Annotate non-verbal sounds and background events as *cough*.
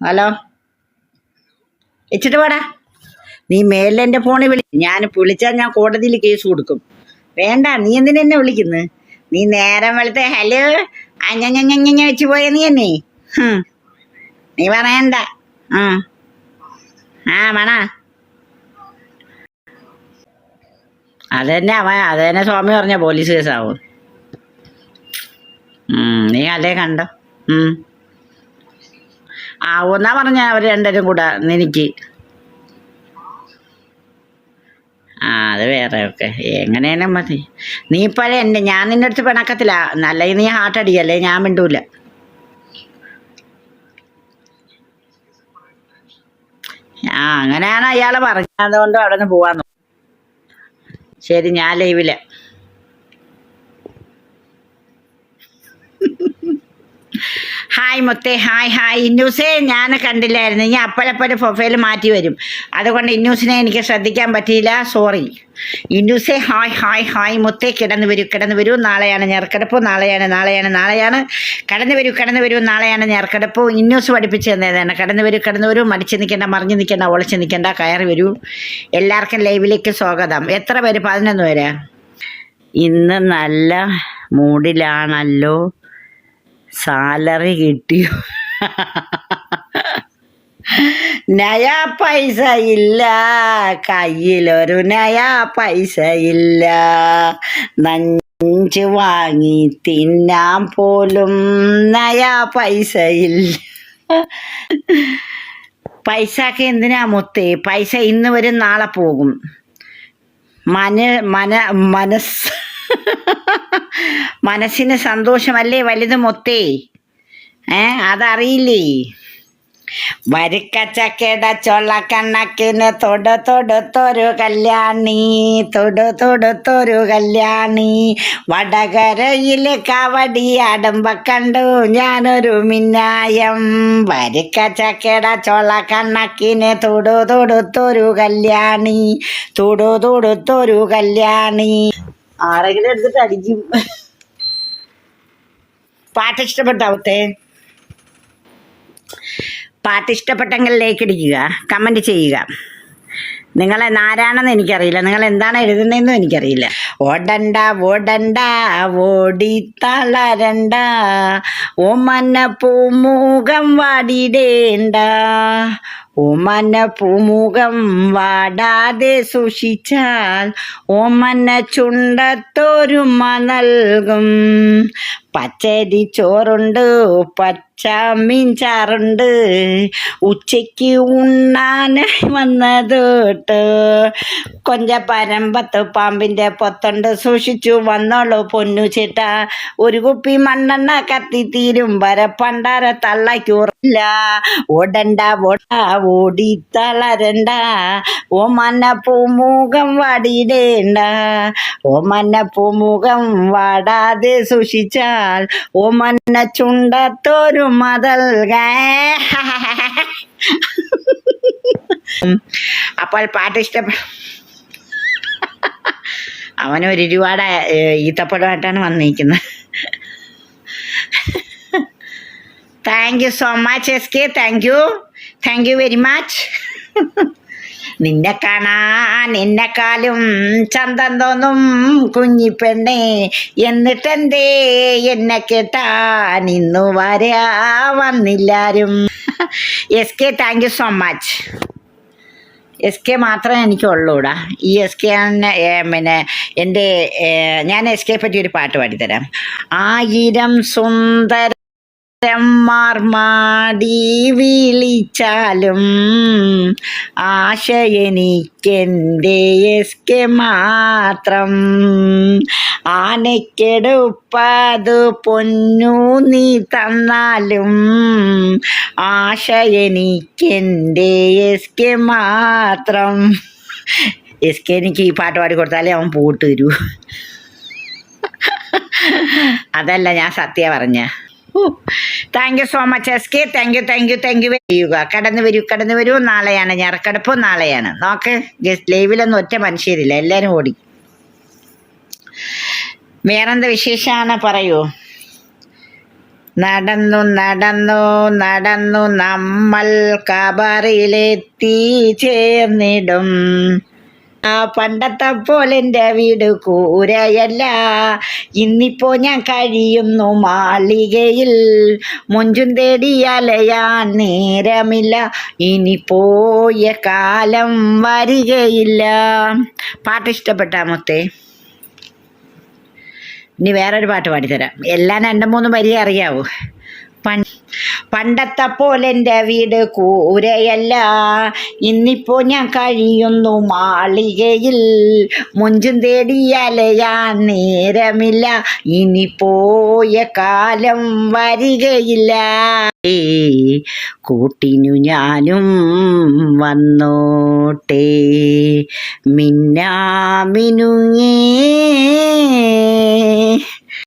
Hello? ഇച്ചിട്ട് പോടാ നീ മേലെ എന്റെ ഫോണിൽ വിളി. ഞാൻ വിളിച്ചാൽ ഞാൻ കോടതിയിൽ കേസ് കൊടുക്കും. വേണ്ട നീ എന്തിനാ എന്നെ വിളിക്കുന്നു? നീ നേരം വെളുത്തെ ഹലോ അഞ്ഞഞ്ഞഞ്ഞഞ്ഞ വെച്ച് പോയ നീ എന്നെ? നീ പറയണ്ട. ആ. ആ മണ അതന്നെ അവൻ അതന്നെ സ്വാമി പറഞ്ഞ പോലീസ് കേസാവും. നീ അല്ലേ കണ്ടോ ഉം. ആവുന്നാ പറഞ്ഞ അവർ രണ്ടുപേരും കൂടെ നിനക്ക്. ആ അത് വേറെ ഒക്കെ. എങ്ങനെയാലും മതി. നീ ഇപ്പോഴേ എന്റെ ഞാൻ നിന്റെ അടുത്ത് പിണക്കത്തില്ല. നല്ല നീ ഹാർട്ട് അടിക്കല്ലേ ഞാൻ മിണ്ടൂല. ആ അങ്ങനെയാണ് അയാൾ പറഞ്ഞതുകൊണ്ട് അവിടെ നിന്ന് പോവാന്ന് ശരി ഞാൻ ലൈവിൽ ഹായ് മുത്തേ. ഹായ് ഹായ് ഇന്നൂസേ ഞാൻ കണ്ടില്ലായിരുന്നു. ഇനി അപ്പോഴപ്പോഴും പ്രൊഫൈൽ മാറ്റി വരും. അതുകൊണ്ട് ഇന്നൂസിനെ എനിക്ക് ശ്രദ്ധിക്കാൻ പറ്റിയില്ല. സോറി ഇന്നൂസേ ഹായ് ഹായ് ഹായ് മുത്തേ കിടന്നു വരൂ കിടന്നു വരൂ. നാളെയാണ് ഞെർക്കടപ്പ് നാളെയാണ് നാളെയാണ് നാളെയാണ്. കടന്നു വരൂ കടന്നു വരൂ. നാളെയാണ് ഞെർക്കടപ്പ് ഇന്നൂസ് പഠിപ്പിച്ചു തന്നേതാണ് കടന്നു വരൂ കടന്നു വരൂ. മടിച്ച് നിൽക്കേണ്ട മറിഞ്ഞ് നിൽക്കേണ്ട ഒളിച്ച് നിൽക്കേണ്ട കയറി വരൂ. എല്ലാവർക്കും ലൈവിലേക്ക് സ്വാഗതം. എത്ര പേര്? പതിനൊന്ന് പേര്? ഇന്ന് നല്ല മൂഡിലാണല്ലോ. സാലറി കിട്ടിയോ നയാ പൈസ ഇല്ല. കയ്യിലൊരു നയാ പൈസ ഇല്ല. നഞ്ച് വാങ്ങി തിന്നാൻ പോലും നയാ പൈസ ഇല്ല. പൈസക്ക് എന്തിനാ മുത്തേ? പൈസ ഇന്ന് വരും നാളെ പോകും. മന മന മനസ് *laughs* മനസ്സിന് സന്തോഷമല്ലേ വലുത് മൊത്തേ? ഏ അതറിയില്ലേ? വരിക്കച്ചക്കട ചൊള്ളക്കണ്ണക്കിന് തൊടു തൊടുത്തൊരു കല്യാണി തൊടു തൊടുത്തൊരു കല്യാണി. വടകരയിൽ കവടി അടുമ്പ കണ്ടു ഞാനൊരു മിന്നായം. വരിക്കച്ചക്കട ചൊള്ളക്കണ്ണക്കിന് തൊടു തൊടുത്തൊരു കല്യാണി തൊടു തൊടുത്തൊരു കല്യാണി. ആരെങ്കിലും എടുത്തിട്ട് അടിക്കും. പാട്ട് ഇഷ്ടപ്പെട്ടാവത്തെ പാട്ട് ഇഷ്ടപ്പെട്ടെങ്കിൽ ലൈക്ക് അടിക്കുക കമന്റ് ചെയ്യുക. നിങ്ങളെ നാരാണെന്ന് എനിക്കറിയില്ല. നിങ്ങൾ എന്താണ് എഴുതുന്നതെന്നും എനിക്കറിയില്ല. ഓടണ്ട ഓടണ്ട ഓടി തളരണ്ട. ഓ മന്ന പൂമുഖം വാടിടേണ്ട. ഓമന പൂമുഖം വാടാതെ സൂക്ഷിച്ചാൽ ഓമന ചുണ്ടത്തൊരുമ നൽകും. പച്ചരി ചോറുണ്ട് പച്ച മീൻ ചാറുണ്ട്. ഉച്ചയ്ക്ക് ഉണ്ണാനായി വന്നതോട്ട് കൊഞ്ചപ്പരമ്പത്ത് കൊഞ്ച പരമ്പത്ത് പാമ്പിന്റെ പൊത്തണ്ട് സൂക്ഷിച്ചു. വന്നോളൂ പൊന്നു ചേട്ട. ഒരു കുപ്പി മണ്ണെണ്ണ കത്തി തീരും. വര പണ്ടാര ഓടണ്ട ഓട ഓടി തളരണ്ട ഓ മന്ന പൂമുഖം വാടിയിടേണ്ട ഓ മന്ന പൂമുഖം വാടാതെ സൂക്ഷിച്ചാൽ ഓ മന്ന ചുണ്ടത്തൊരു മതൽ അപ്പോൾ പാട്ട് ഇഷ്ടപ്പെട്ട അവൻ ഒരു ഒരുപാട് ഈത്തപ്പഴമായിട്ടാണ് വന്നിരിക്കുന്നത്. Thank you so much S K thank you thank you very much നിന്നെ കാണാൻ എന്നെക്കാലും ചന്തം തോന്നും കുഞ്ഞിപ്പെണ്ണേ എന്നിട്ടെന്തേ എന്നെ കേട്ടാൻ ഇന്നു വരാ വന്നില്ലാരും. S K thank you so much S K മാത്രമേ എനിക്കുള്ളൂടാ. ഈ എസ് കെ പിന്നെ എന്റെ ഞാൻ എസ് കെ പറ്റി ഒരു പാട്ട് പാടിത്തരാം. ആയിരം സുന്ദര മാടി വിളിച്ചാലും ആശയനിക്കെന്റെ എസ് കെ മാത്രം. ആനയ്ക്കെടുപ്പത് പൊന്നു നീ തന്നാലും ആശയനിക്കെന്റെ എസ് കെ മാത്രം. എസ് കെ എനിക്ക് ഈ പാട്ട് പാടി കൊടുത്താലേ അവൻ പോട്ട് തരൂ. അതല്ല ഞാൻ സത്യ പറഞ്ഞ. Thank you so much S K thank you thank you thank you ചെയ്യുക. കടന്നു വരൂ കടന്നു വരൂ. നാളെയാണ് ഞറക്കടപ്പ് നാളെയാണ്. നോക്ക് ലൈവിലൊന്നും ഒറ്റ മനുഷ്യരില്ല. എല്ലാരും ഓടി. വേറെന്ത വിശേഷമാണ് പറയൂ. നടന്നു നടന്നു നടന്നു. നമ്മൾ കബറിലെത്തി ചേർന്നിടും. പണ്ടത്തെ പോലെ എന്റെ വീട് കൂരയല്ല. ഇന്നിപ്പോ ഞാൻ കഴിയുന്നു മാളികയിൽ. മുഞ്ചും തേടിയാലയാ നേരമില്ല. ഇനി പോയ കാലം വരികയില്ല. പാട്ട് ഇഷ്ടപ്പെട്ടാ മൊത്തേ? ഇനി വേറൊരു പാട്ട് പാടിത്തരാം. എല്ലാം രണ്ട് മൂന്ന് വരിയേ അറിയാവൂ? പണ്ടത്തെ പോലെ എന്റെ വീട് കൂരയല്ല. ഇന്നിപ്പോ ഞാൻ കഴിയുന്നു മാളികയിൽ. മുഞ്ചും തേടിയാലയാ അലയാൻ നേരമില്ല. ഇനി പോയ കാലം വരികയില്ല. കൂട്ടിനു ഞാനും വന്നോട്ടെ. മിന്നാമിനുങ്ങേ.